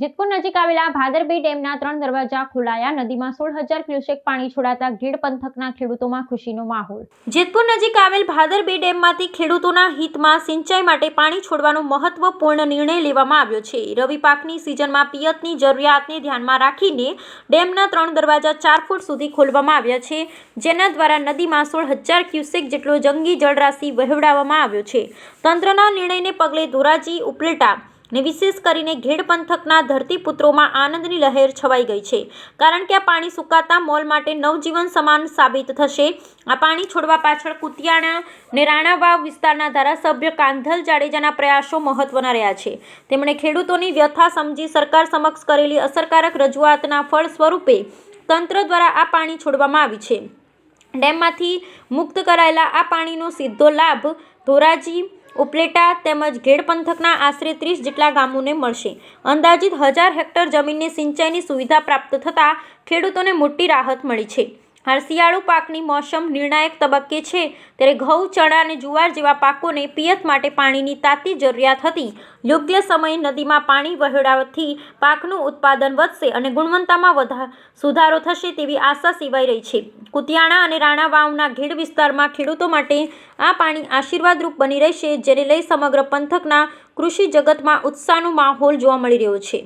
જેતપુર નજીક આવેલા ભાદરબી ડેમના ત્રણ દરવાજા ખોલાયા. નદીમાં સોળ હજાર ક્યુસેક પાણી છોડાતા ગીડ પંથકના ખેડૂતોમાં ખુશીનો માહોલ. જેતપુર નજીક આવેલ ભાદરબી ડેમમાંથી ખેડૂતોના હિતમાં સિંચાઈ માટે પાણી છોડવાનો મહત્વપૂર્ણ નિર્ણય લેવામાં આવ્યો છે. રવિ પાકની સિઝનમાં પિયતની જરૂરિયાતને ધ્યાનમાં રાખીને ડેમના ત્રણ દરવાજા ચાર ફૂટ સુધી ખોલવામાં આવ્યા છે, જેના દ્વારા નદીમાં સોળ હજાર ક્યુસેક જેટલો જંગી જળરાશિ વહેવડાવવામાં આવ્યો છે. તંત્રના નિર્ણયને પગલે ધોરાજી, ઉપલેટા ને વિશેષ કરીને ઘેડ પંથકના ધરતીપુત્રોમાં આનંદની લહેર છવાઈ ગઈ છે. કારણ કે આ પાણી સુકાતા મોલ માટે નવજીવન સમાન સાબિત થશે. આ પાણી છોડવા પાછળ કુતિયાણા ને રાણાવાવ વિસ્તારના ધારાસભ્ય કાંધલ જાડેજાના પ્રયાસો મહત્વના રહ્યા છે. તેમણે ખેડૂતોની વ્યથા સમજી સરકાર સમક્ષ કરેલી અસરકારક રજૂઆતના ફળ સ્વરૂપે તંત્ર દ્વારા આ પાણી છોડવામાં આવી છે. ડેમમાંથી મુક્ત કરાયેલા આ પાણીનો સીધો લાભ ધોરાજી ઉપલેટા તેમજ ઘેડ પંથકના આશરે ત્રીસ જેટલા ગામોને મળશે. અંદાજિત હજાર હેક્ટર જમીનને સિંચાઈની સુવિધા પ્રાપ્ત થતાં ખેડૂતોને મોટી રાહત મળી છે. હાલ શિયાળુ પાકની મોસમ નિર્ણાયક તબક્કે છે. ત્યારે ઘઉં, ચણા અને જુવાર જેવા પાકોને પિયત માટે પાણીની તાતી જરૂરિયાત હતી. યોગ્ય સમયે નદીમાં પાણી વહેવડાવવાથી પાકનું ઉત્પાદન વધશે અને ગુણવત્તામાં વધા સુધારો થશે તેવી આશા સેવાઈ રહી છે. કુતિયાણા અને રાણા વાવના ઘેડ વિસ્તારમાં ખેડૂતો માટે આ પાણી આશીર્વાદરૂપ બની રહેશે, જેને લઈ સમગ્ર પંથકના કૃષિ જગતમાં ઉત્સાહનો માહોલ જોવા મળી રહ્યો છે.